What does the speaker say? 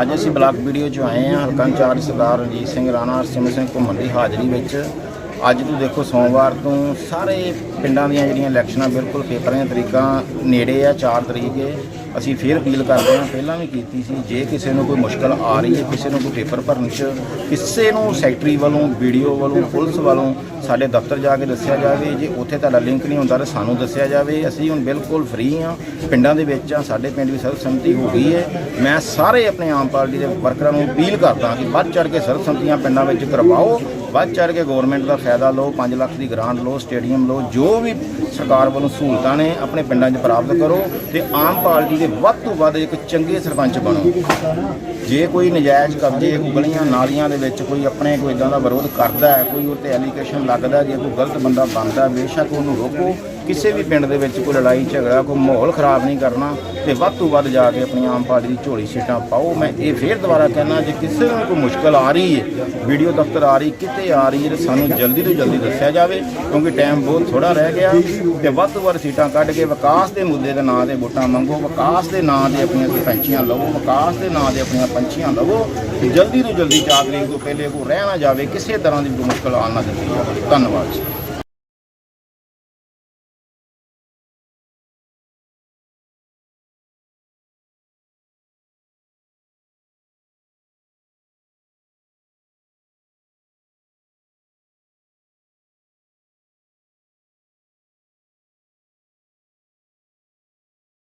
ਅੱਜ ਅਸੀਂ block video 'ਚ ਆਏ ਹਾਂ, ਹਲਕਾ ਇੰਚਾਰਜ ਸਰਦਾਰ ਰਣਜੀਤ ਸਿੰਘ ਰਾਣਾ, ਹਰਸਿਮਰਤ ਸਿੰਘ ਘੁੰਮਣ ਦੀ ਹਾਜ਼ਰੀ ਵਿੱਚ। ਅੱਜ ਤੋਂ ਦੇਖੋ, ਸੋਮਵਾਰ ਤੋਂ ਸਾਰੇ ਪਿੰਡਾਂ ਦੀਆਂ ਜਿਹੜੀਆਂ ਇਲੈਕਸ਼ਨਾਂ ਬਿਲਕੁਲ ਪੇਪਰਾਂ ਦੀਆਂ ਤਰੀਕਾਂ ਨੇੜੇ ਆ 4 ਤਰੀਕ ਹੈ ਅਸੀਂ ਫੇਰ ਅਪੀਲ ਕਰਦੇ ਹਾਂ, ਪਹਿਲਾਂ ਵੀ ਕੀਤੀ ਸੀ, ਜੇ ਕਿਸੇ ਨੂੰ ਕੋਈ ਮੁਸ਼ਕਲ ਆ ਰਹੀ ਹੈ, ਕਿਸੇ ਨੂੰ ਕੋਈ ਪੇਪਰ ਭਰਨ 'ਚ, ਕਿਸੇ ਨੂੰ ਸੈਕਟਰੀ ਵੱਲੋਂ ਵੀਡੀਓ ਵੱਲੋਂ, ਪੁਲਿਸ ਵੱਲੋਂ ਸਾਡੇ ਦਫ਼ਤਰ ਜਾ ਕੇ ਦੱਸਿਆ ਜਾਵੇ, ਜੇ ਉੱਥੇ ਤੁਹਾਡਾ ਲਿੰਕ ਨਹੀਂ ਹੁੰਦਾ ਤਾਂ ਸਾਨੂੰ ਦੱਸਿਆ ਜਾਵੇ। ਅਸੀਂ ਹੁਣ ਬਿਲਕੁਲ ਫ੍ਰੀ ਹਾਂ, ਪਿੰਡਾਂ ਦੇ ਵਿੱਚ ਆ ਸਾਡੇ ਪਿੰਡ ਵੀ ਸਰਬਸੰਮਤੀ ਹੋ ਗਈ ਹੈ। ਮੈਂ ਸਾਰੇ ਆਪਣੇ ਆਮ ਪਾਰਟੀ ਦੇ ਵਰਕਰਾਂ ਨੂੰ ਅਪੀਲ ਕਰਦਾ ਕਿ ਵੱਧ ਚੜ ਕੇ ਸਰਬਸੰਮਤੀਆਂ ਪਿੰਡਾਂ ਵਿੱਚ ਕਰਵਾਓ ਵੱਧ ਚੜ ਕੇ ਗਵਰਨਮੈਂਟ ਦਾ ਫਾਇਦਾ ਲਓ 5 ਲੱਖ ਦੀ ਗ੍ਰਾਂਟ ਲਓ ਸਟੇਡੀਅਮ ਲਓ, ਜੋ ਵੀ ਸਰਕਾਰ ਵੱਲੋਂ ਸਹੂਲਤਾਂ ਨੇ, ਆਪਣੇ ਪਿੰਡਾਂ 'ਚ ਪ੍ਰਾਪਤ ਕਰੋ ਤੇ ਆਮ ਪਾਰਟੀ ਦੇ ਵੱਧ ਤੋਂ ਵੱਧ ਇੱਕ ਚੰਗੇ ਸਰਪੰਚ ਬਣੋ। ਜੇ ਕੋਈ ਨਜਾਇਜ਼ ਕਬਜ਼ੇ ਗਲੀਆਂ ਨਾਲੀਆਂ ਦੇ ਵਿੱਚ ਕੋਈ ਆਪਣੇ ਕੋਈ ਇਦਾਂ ਦਾ ਵਿਰੋਧ ਕਰਦਾ ਹੈ, ਕੋਈ 'ਤੇ ਐਲੀਗੇਸ਼ਨ ਲੱਗਦਾ ਜੇ ਕੋਈ ਗਲਤ ਬੰਦਾ ਬਣਦਾ ਬੇਸ਼ੱਕ ਉਹਨੂੰ ਰੋਕੋ। ਕਿਸੇ ਵੀ ਪਿੰਡ ਦੇ ਵਿੱਚ ਕੋਈ ਲੜਾਈ, ਝਗੜਾ, ਕੋਈ ਮਾਹੌਲ ਖਰਾਬ ਨਹੀਂ ਕਰਨਾ ਤੇ ਵੱਧ ਤੋਂ ਵੱਧ ਜਾ ਕੇ ਆਪਣੀ ਆਮ ਪਾਰਟੀ ਦੀ ਝੋਲੀ ਸੀਟਾਂ ਪਾਓ। ਮੈਂ ਇਹ ਫੇਰ ਦੁਬਾਰਾ ਕਹਿਣਾ ਜੇ ਕਿਸੇ ਨੂੰ ਕੋਈ ਮੁਸ਼ਕਲ ਆ ਰਹੀ ਹੈ, ਵੀਡੀਓ ਦਫ਼ਤਰ ਆ ਰਹੀ, ਕਿਤੇ ਆ ਰਹੀ ਹੈ ਸਾਨੂੰ ਜਲਦੀ ਤੋਂ ਜਲਦੀ ਦੱਸਿਆ ਜਾਵੇ, ਕਿਉਂਕਿ ਟਾਈਮ ਬਹੁਤ ਥੋੜਾ ਰਹਿ ਗਿਆ ਤੇ ਵੱਧ ਤੋਂ ਵੱਧ ਸੀਟਾਂ ਕੱਢ ਕੇ ਵਿਕਾਸ ਦੇ ਮੁੱਦੇ ਦੇ ਨਾਂ ਤੇ ਵੋਟਾਂ ਮੰਗੋ, ਵਿਕਾਸ ਦੇ ਨਾਂ ਤੇ ਆਪਣੀਆਂ ਸਰਪੰਚੀਆਂ ਲਵੋ, ਵਿਕਾਸ ਦੇ ਨਾਂ ਤੇ ਆਪਣੀਆਂ ਪੰਚੀਆਂ ਲਵੋ ਤੇ ਜਲਦੀ ਤੋਂ ਜਲਦੀ ਚਾਰ ਤਰੀਕ ਤੋਂ ਪਹਿਲੇ ਕੋਈ ਰਹਿ ਨਾ ਜਾਵੇ, ਕਿਸੇ ਤਰ੍ਹਾਂ ਦੀ ਕੋਈ ਮੁਸ਼ਕਲ ਆਉਣ ਨਾ ਦਿੱਤੀ ਜਾਵੇ। ਧੰਨਵਾਦ ਜੀ।